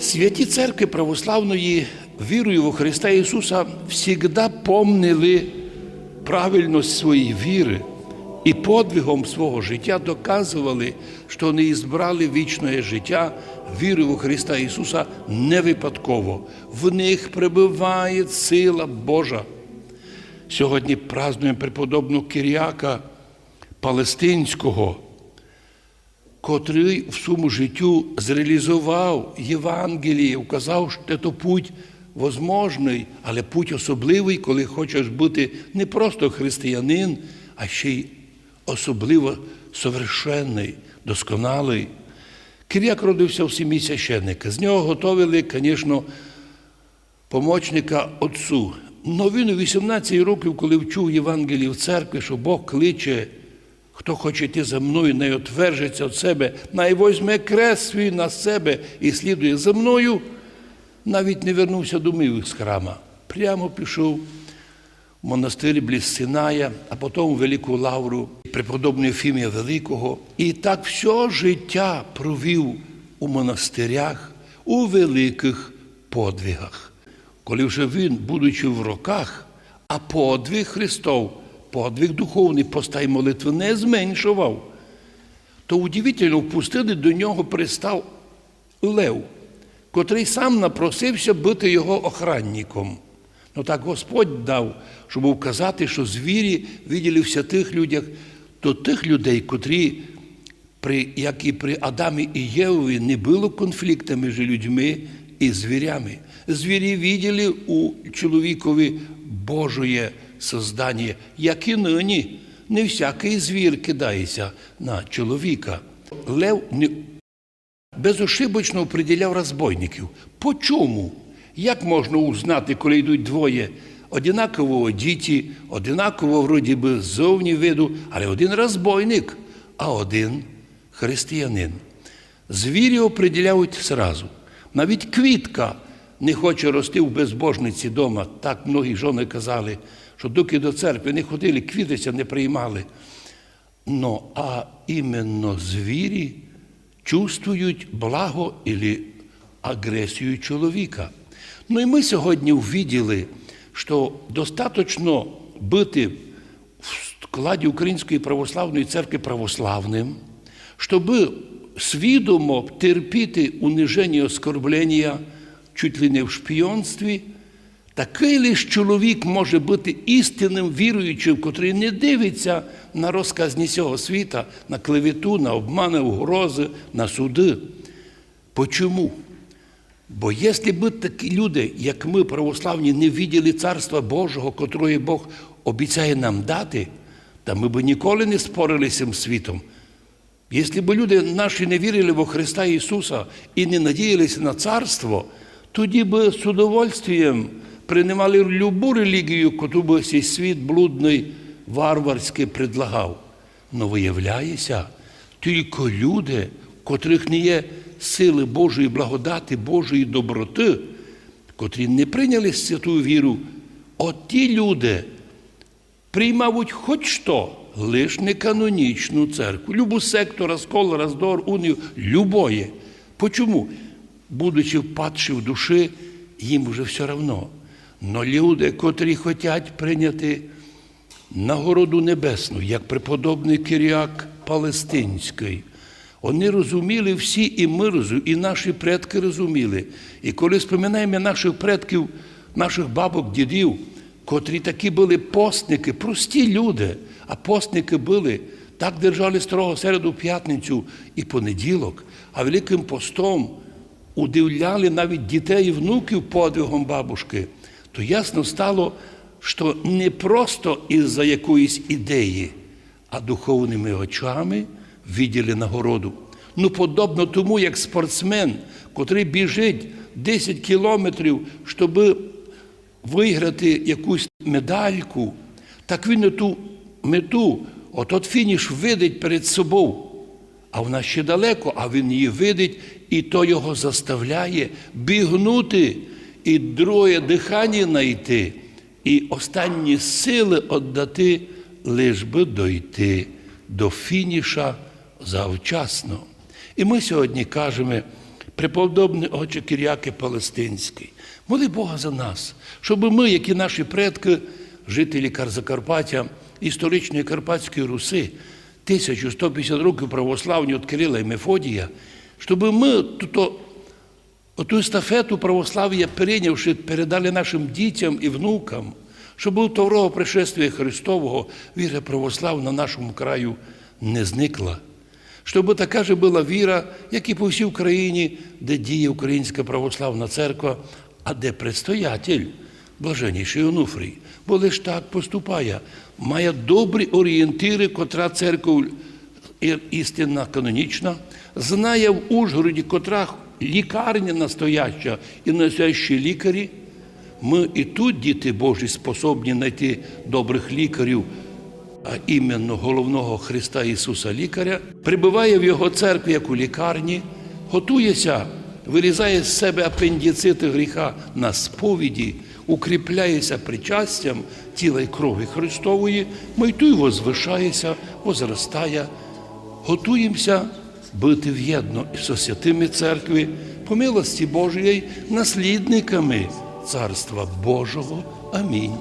Святі церкви православної вірою во Христа Ісуса завжди помнили правильність своєї віри і подвигом свого життя доказували, що вони збрали вічне життя вірою в Христа Ісуса не випадково. В них пребуває сила Божа. Сьогодні празднуємо преподобного Киріака Палестинського, котрий в своєму життю зреалізував Євангеліє, вказав, що це путь возможний, але путь особливий, коли хочеш бути не просто християнин, а ще й особливо совершенний, досконалий. Киряк родився в сім'ї священника. З нього готовили, звісно, помічника отцу. Но він у 18 років, коли вчув Євангелії в церкві, що Бог кличе, хто хоче йти за мною, не отвержиться від себе, най возьме крест свій на себе і слідує за мною, навіть не вернувся до мив з храма. Прямо пішов в монастир бліз Синая, а потім в Велику Лавру преподобного Ефімія Великого. І так все життя провів у монастирях, у великих подвигах. Коли вже він, будучи в роках, а подвиг Христов, подвиг духовний, постай молитви не зменшував, то удивительно впустили до нього пристав Лев, котрий сам напросився бути його охранником. Ну так Господь дав, щоб вказати, що звірі виділи в святих людях, то тих людей, котрі, при, як і при Адамі і Євові, не було конфлікту між людьми і звірями. Звірі виділи у чоловікові Божоє создання, як і нині. Не всякий звір кидається на чоловіка. Лев не безошибочно определяв розбойників. По чому? Як можна узнати, коли йдуть двоє одинаково одіті, одинаково вроді би зовні виду, але один розбойник, а один християнин. Звірі определяють зразу. Навіть квітка не хоче рости в безбожниці дома. Так многі жони казали, що доки до церкви не ходили, квітися не приймали. Ну, а іменно звірі чувствують благо і агресію чоловіка. Ну і ми сьогодні увиділи, що достатньо бути в складі Української православної церкви православним, щоб свідомо терпіти униження оскорблення чуть ли не в шпіонстві, такий лиш чоловік може бути істинним віруючим, котрий не дивиться на розказні цього світа, на клевету, на обмани, угрози, на суди. Почому? Бо якщо б такі люди, як ми, православні, не виділи Царства Божого, котрое Бог обіцяє нам дати, то ми б ніколи не спорили з цим світом. Якщо б люди наші не вірили во Христа Ісуса і не надіялися на царство, тоді б з удовольствием приймали любу релігію, яку б цей світ блудний, варварський предлагав. Но виявляється, тільки люди, в котрих не є сили Божої благодати, Божої доброти, котрі не прийняли святу віру, от ті люди приймають хоч що, лиш не канонічну церкву. Любу секту, розкол, роздор, унію, любое. Почому? Будучи впадши в душі, їм вже все одно. Но люди, котрі хочуть прийняти нагороду небесну, як преподобний Киріак Палестинський, вони розуміли всі, і ми розуміли, і наші предки розуміли. І коли споминаємо наших предків, наших бабок, дідів, котрі такі були постники, прості люди, а постники були, так держали строго середу п'ятницю і понеділок, а Великим постом удивляли навіть дітей і внуків подвигом бабушки, то ясно стало, що не просто із-за якоїсь ідеї, а духовними очами виділи нагороду. Ну, подобно тому, як спортсмен, котрий біжить 10 кілометрів, щоб виграти якусь медальку, так він ту мету, отот фініш видить перед собою. А вона ще далеко, а він її видить, і то його заставляє бігнути і друге дихання знайти, і останні сили віддати, лиш би дойти до фініша завчасно. І ми сьогодні кажемо преподобний отче Кіряки Палестинський. Моли Бога за нас, щоб ми, як і наші предки, жителі Карзакарпаття, історичної Карпатської Руси, 1150 років православні від Кирила і Мефодія, щоб ми тут Оту естафету православ'я перейнявши, передали нашим дітям і внукам, щоб у второго пришествия Христового віра православна на нашому краю не зникла. Щоб така же була віра, як і по всій Україні, де діє Українська православна церква, а де предстоятель, блаженніший Онуфрій, бо лиш так поступає, має добрі орієнтири, котра церква істинна канонічна, знає в Ужгороді, котра лікарня настояща і настоящі лікарі. Ми і тут, діти Божі, способні знайти добрих лікарів, а іменно головного Христа Ісуса Лікаря, прибуває в Його церкві, як у лікарні, готується, вирізає з себе апендицити гріха на сповіді, укріпляється причастям тіла й крові Христової, майтуй возвишається, возростає, готуємося бути в'єдно со святими церкви, по милості Божої, наслідниками Царства Божого. Амінь.